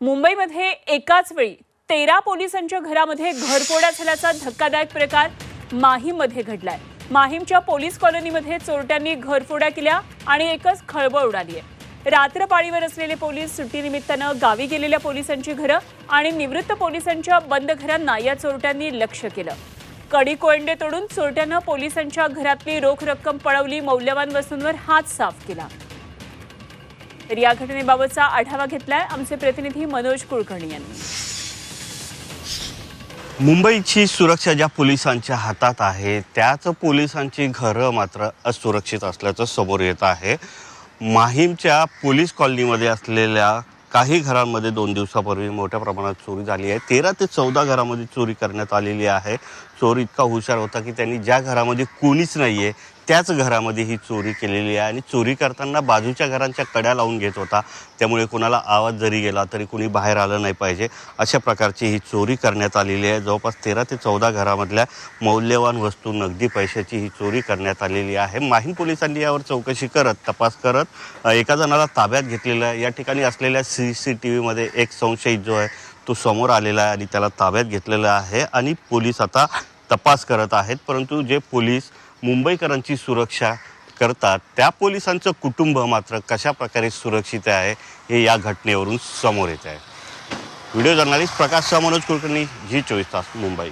मुंबईमध्ये एकाच वेळी तेरा पोलिसांच्या घरामध्ये घरफोडा झाल्याचा धक्कादायक प्रकार माहीममध्ये घडलाय. माहीमच्या पोलीस कॉलनीमध्ये चोरट्यांनी घरफोड्या केल्या आणि एकच खळबळ उडाली आहे. रात्रपाळीवर असलेले पोलीस सुट्टीनिमित्तानं गावी गेलेल्या पोलिसांची घरं आणि निवृत्त पोलिसांच्या बंद घरांना या चोरट्यांनी लक्ष केलं. कडी कोयंडे तोडून चोरट्यानं पोलिसांच्या घरातली रोख रक्कम पळवली मौल्यवान वस्तूंवर हात साफ केला. तर या घटनेबाबतचा आढावा घेतलाय आमचे प्रतिनिधी मनोज कुलकर्णी यांनी. मुंबईची सुरक्षा ज्या पोलिसांच्या हातात आहे त्याच पोलिसांची घरं मात्र असुरक्षित असल्याचं समोर येत आहे. माहीमच्या पोलीस कॉलनीमध्ये असलेल्या काही घरांमध्ये दोन दिवसापूर्वी मोठ्या प्रमाणात चोरी झाली आहे. तेरा ते चौदा घरामध्ये चोरी करण्यात आलेली आहे. चोर इतका हुशार होता की त्यांनी ज्या घरामध्ये कोणीच नाही आहे त्याच घरामध्ये ही चोरी केलेली आहे आणि चोरी करताना बाजूच्या घरांच्या कड्या लावून घेत होता. त्यामुळे कोणाला आवाज जरी गेला तरी कुणी बाहेर आलं नाही पाहिजे. अशा प्रकारची ही चोरी करण्यात आलेली आहे. जवळपास तेरा ते चौदा घरामधल्या मौल्यवान वस्तू नगदी पैशाची ही चोरी करण्यात आलेली आहे. माहीम पोलिसांनी यावर चौकशी करत तपास करत एका जणाला ताब्यात घेतलेलं आहे. या ठिकाणी असलेल्या सी सी टी व्हीमध्ये एक संशयित जो आहे तो समोर आलेला आहे आणि त्याला ताब्यात घेतलेला आहे आणि पोलीस आता तपास करत आहेत परंतु जे पोलीस मुंबईकरांची सुरक्षा करतात त्या पोलिसांचं कुटुंब मात्र कशा प्रकारे सुरक्षित आहे हे या घटनेवरून समोर येत आहे. व्हिडिओ जर्नलिस्ट प्रकाश मनोज कुलकर्णी जी चोवीस तास मुंबई.